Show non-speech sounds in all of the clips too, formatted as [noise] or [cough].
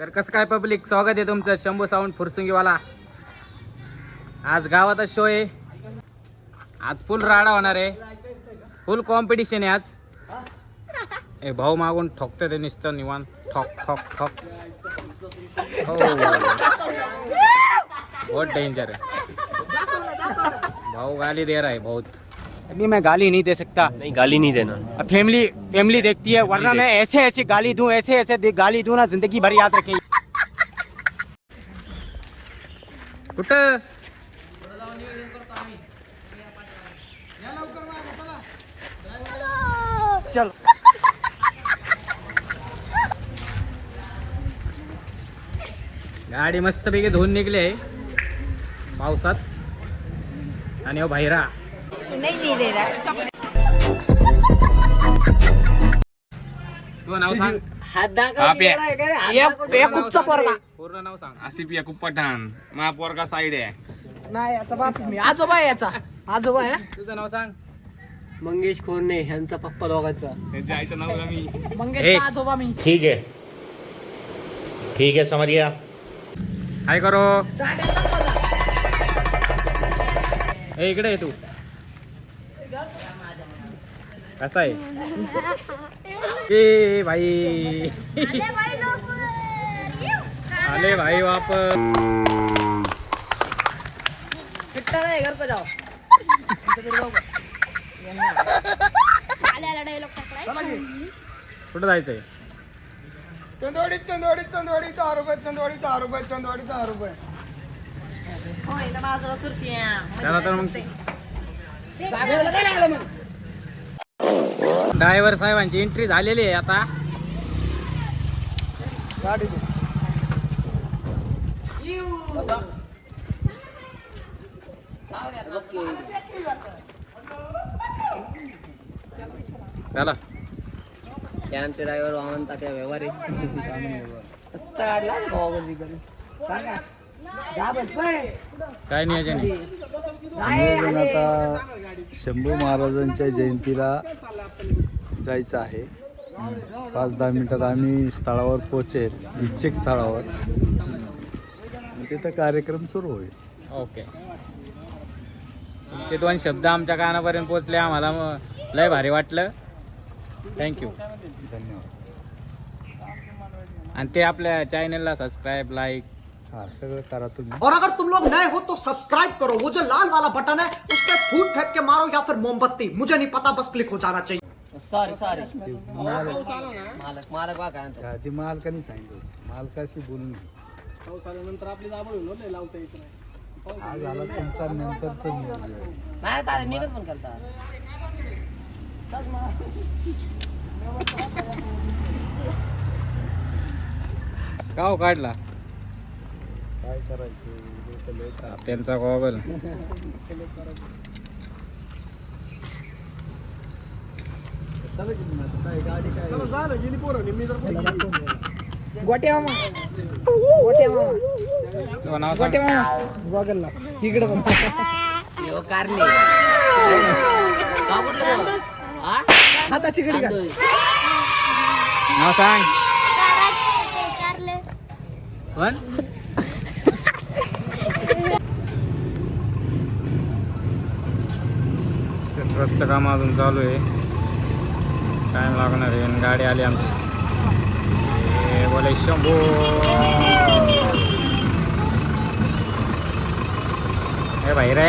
तर कसं काय पब्लिक स्वागत आहे तुमचं शंभू साऊंड फुरसुंगीवाला. आज गावात शो आहे. आज फुल राडा होणार आहे. फुल कॉम्पिटिशन आहे आज. ए भाऊ मागून ठोकते ते नुसतं निवान ठोक ठोक ठोक. हो. बहुत डेंजर आहे? भाऊ गाली दे रहा है बहुत. अभी मैं गाली नहीं दे सकता। नहीं गाली नहीं देना। अब फैमिली फैमिली देखती है वरना मैं ऐसे ऐसे गाली दूँ ऐसे ऐसे गाली दूँ ना ज़िंदगी भर याद रखेगी चल। गाडी मस्तपैकी धुवून निघली आहे. पावसात. आणि भाईरा नहीं दे दे रहा तू नाव सांग पोरगा? पूर्ण नाव सांग. आसिफ याकूब पठाण महापौर साईड आहे. नाही याचा बाप मी. आजोबा आहे याचा. आजोबा आहे तुझं नाव सांग. मंगेश खोरणे ह्यांचा पप्पा दोघांचा. त्यांच्या आईचं नाव मी. हे. मंगेशचा आजोबा मी. ठीक है ठीक है समझ गया काय करो? ए इकडे आहे तू. कसा आहे [laughs] ए भाई. आले भाई वापस चिट्टा नाही घर पे जाओ. कुठं जायचंय? चंदोडी चंदोडी चंदोडी दहा रुपये चंदोडी दहा रुपये चंदोडी दहा रुपये. चला तर मग जागेला काय लागलं मग ड्रायव्हर साहेबांची एंट्री झालेली आहे आता. गाडी चला. आमचे ड्रायव्हर वाहन तात्या व्यवहार. [laughs] मस्त काढला. काय नियोजन नियोजन आता शंभू महाराजांच्या जयंतीला जायचं आहे. पाच दहा मिनिटात आम्ही स्थळावर पोचेल इच्छिक स्थळावर. तिथं कार्यक्रम सुरू होईल. ओके. तुमचे दोन शब्द आमच्या कानापर्यंत पोचले आम्हाला मग लय भारी वाटलं. थँक्यू धन्यवाद. आणि ते आपल्या चॅनलला सबस्क्राईब लाईक हां सगळं करा तुम्ही. और अगर तुम लोग नए हो तो सब्सक्राइब करो। वो जो लाल वाला बटन है उस पर फूट फेंक के मारो या फिर मोमबत्ती। मुझे नहीं पता बस क्लिक हो जाना चाहिए। सॉरी सॉरी ते माल मालक मालक बा काय म्हणतो आधी मालकाने सांगितलं मालकाशी बोलून घे. नंतर आपली जांभूळ लावता येत नाही. हा झाला तुमचा नंतरचं नियोजन नाही. तात्या मी पण करता. का हो काढला? काय करायचं. त्यांचा गॉगल की गोट्या मामा. गोट्या मामा. बघल इकडे कारले. हाताची गडी काढ नाव सांग. पण? ट्रकचं काम अजून चालू आहे. टाइम लागणार आहे आणि गाडी आली आमची. ए, बोले शंभू ए भाई रे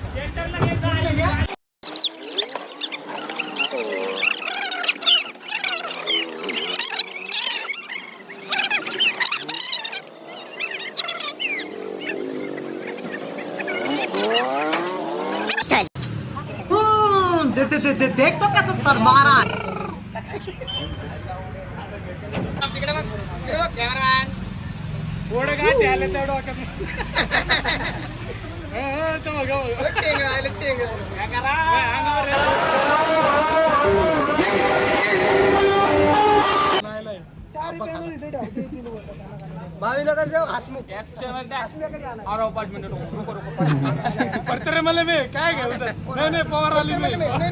हम्म, देख तो कैसे सर मारा। कैमरामैन [laughs] हो, तो बघ, हो. काय करा? अंगावर येतं. परत मला मी काय घेऊ नाही नाही पवार आली नाही देवत्री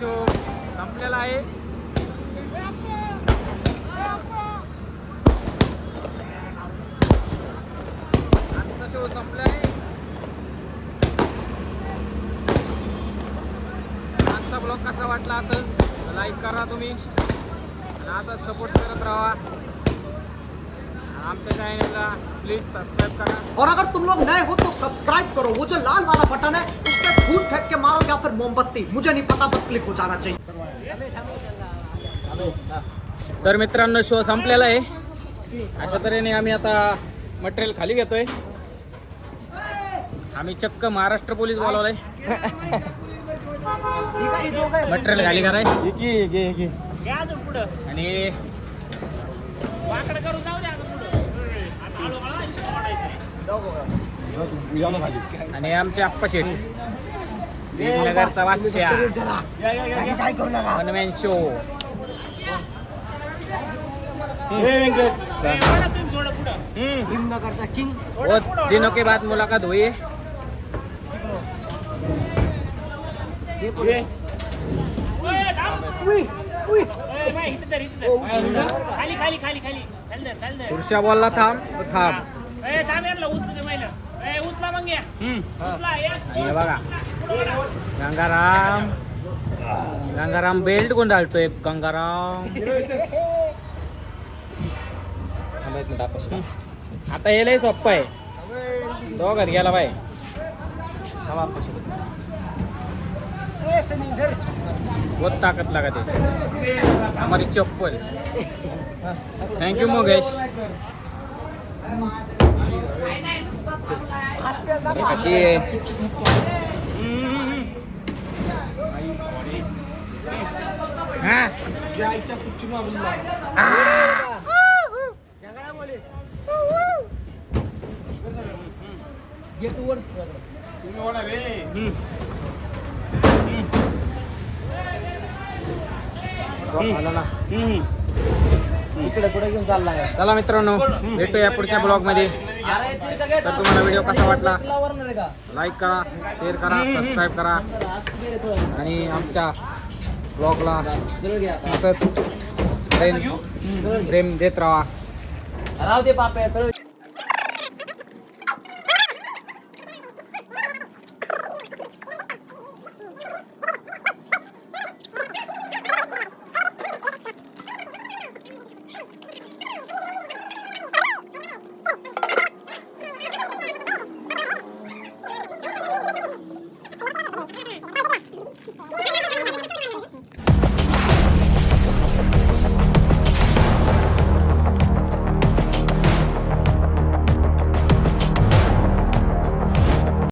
शो संपलेला आहे. आजचा शो संपला आहे आजचा ब्लॉग कसा वाटला असेल लाईक करा तुम्ही. आणि असाच सपोर्ट करत राहा. आमच्या चॅनलला प्लीज सबस्क्राईब करा. और अगर तुम लोग नए हो तो सब्सक्राइब करो. वो जो लाल वाला बटन है पर फूट फेंक के मारो या फिर मोमबत्ती मुझे नहीं पता बस क्लिक हो जाना चाहिए तर मित्रांनो शो संपलेला आहे. अशा तऱ्हेने आम्ही आता मटेरियल खाली घेतोय. आम्ही चक्क महाराष्ट्र पोलीस बोलवलंय. मटेरियल खाली कराय. आणि आणि आमचे आप्पा शेठ. नगरचा वादशा शो. दिनों के बाद मुलाकात हुई. है पुरुषा बोलला थांब थांब. हे बघा. गंगाराम. गंगाराम बेल्ट गंगाराम. एक मिनिट आपण. आता हे लय सोप्पं आहे. दोघात गेला बाय. बहुत ताकद लागत. है हमारी चप्पल. थँक्यू मोगेश इकडे कुठे घेऊन चाललाय चला मित्रांनो भेटूया पुढच्या ब्लॉगमध्ये तर तुम्हाला व्हिडिओ कसा वाटला? लाईक करा शेअर करा सबस्क्राईब करा. आणि आमच्या ब्लॉगला असंच प्रेम प्रेम देत राहा. राहू दे पापे सरळ